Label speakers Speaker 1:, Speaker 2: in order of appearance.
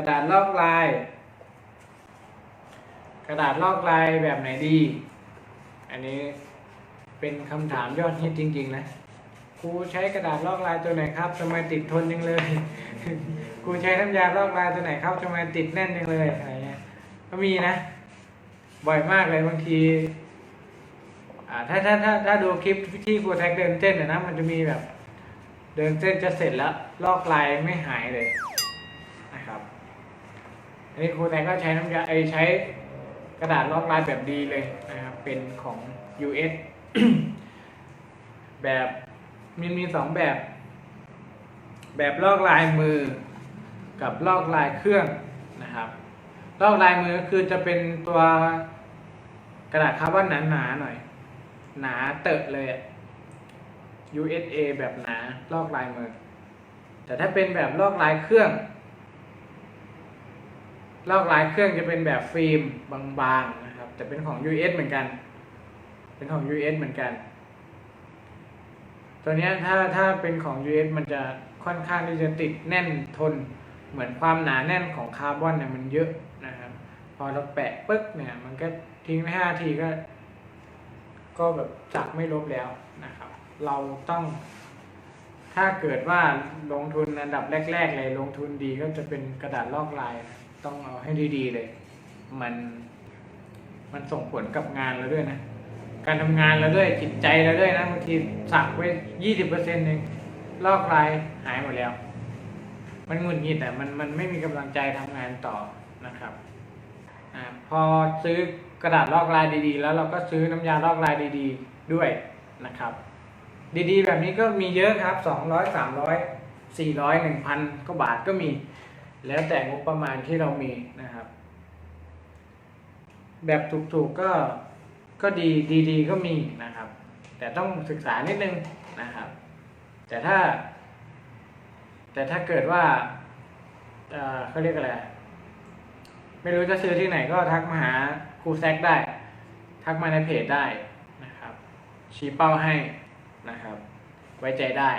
Speaker 1: กระดาษลอกลาย กระดาษลอกลายแบบไหนดี อันนี้เป็นคำถามยอดฮิตจริง ๆ นะครูใช้กระดาษลอกลายตัวไหนครับทำไมติดทนจังเลยครูใช้น้ำยาลอกลายตัวไหนครับทำไมติดแน่นจังเลยอะไรเงี้ยก็มีนะ บ่อยมากเลยบางทีอ่าถ้าถ้าถ้าถ้าดูคลิปที่ครูแท็กเดินเต้นนะ มันจะมีแบบ เดินเส้นจะเสร็จแล้วลอกลายไม่หายเลยนะครับ อันนี้ครูแท็กก็ใช้น้ำยาไอใช้กระดาษลอกลายแบบดีเลยนะครับเป็นของ US แบบมันมีสองแบบ แบบลอกลายมือกับลอกลายเครื่องนะครับลอกลายมือคือจะเป็นตัวกระดาษคาร์บอนหนาๆหน่อย หนาเตอะเลยอะ USA แบบหนาลอกลายมือ แต่ถ้าเป็นแบบลอกลายเครื่อง ลอกลายเครื่องจะเป็นแบบฟิล์มบางๆนะครับแต่เป็นของ US เหมือนกัน เป็นของ US เหมือนกัน ตัวนี้ถ้าถ้าเป็นของ US มันจะค่อนข้างที่จะติดแน่นทนเหมือนความหนาแน่นของคาร์บอนเนี่ยมันเยอะนะครับ พอเราแปะปึ๊กเนี่ย มันก็ทิ้งไปห้าทีก็ ก็แบบจักไม่ลบแล้วนะครับ เราต้อง ถ้าเกิดว่าลงทุนอันดับแรก ๆ เลยลงทุนดีก็จะเป็นกระดาษลอกลายนะ ต้องเอาให้ดีๆเลย มัน มันส่งผลกับงานเราด้วยนะ การทำงานเราด้วยจิตใจเราด้วยนะบางทีสักไว้ยี่สิบเปอร์เซ็นต์เองลอกลายหายหมดแล้ว มันหงุดหงิดแต่มันมันไม่มีกำลังใจทำงานต่อนะครับอาพอซื้อกระดาษลอกลายดีๆ แล้วเราก็ซื้อน้ำยาลอกลายดีๆด้วยนะครับ ดีๆ แบบนี้ก็มีเยอะครับสองร้อยสามร้อยสี่ร้อยหนึ่งพันก็บาทก็มี แล้วแต่งบประมาณที่เรามีนะครับ แบบถูกๆก็ก็ดีดีๆก็มีนะครับ แต่ต้องศึกษานิดนึงนะครับ แต่ถ้า แต่ถ้าเกิดว่าเอ่อเขาเรียกอะไรไม่รู้จะซื้อที่ไหนก็ทักมาหาครูแซกได้ ทักมาในเพจได้นะครับ ชี้เป้าให้นะครับ ไว้ใจได้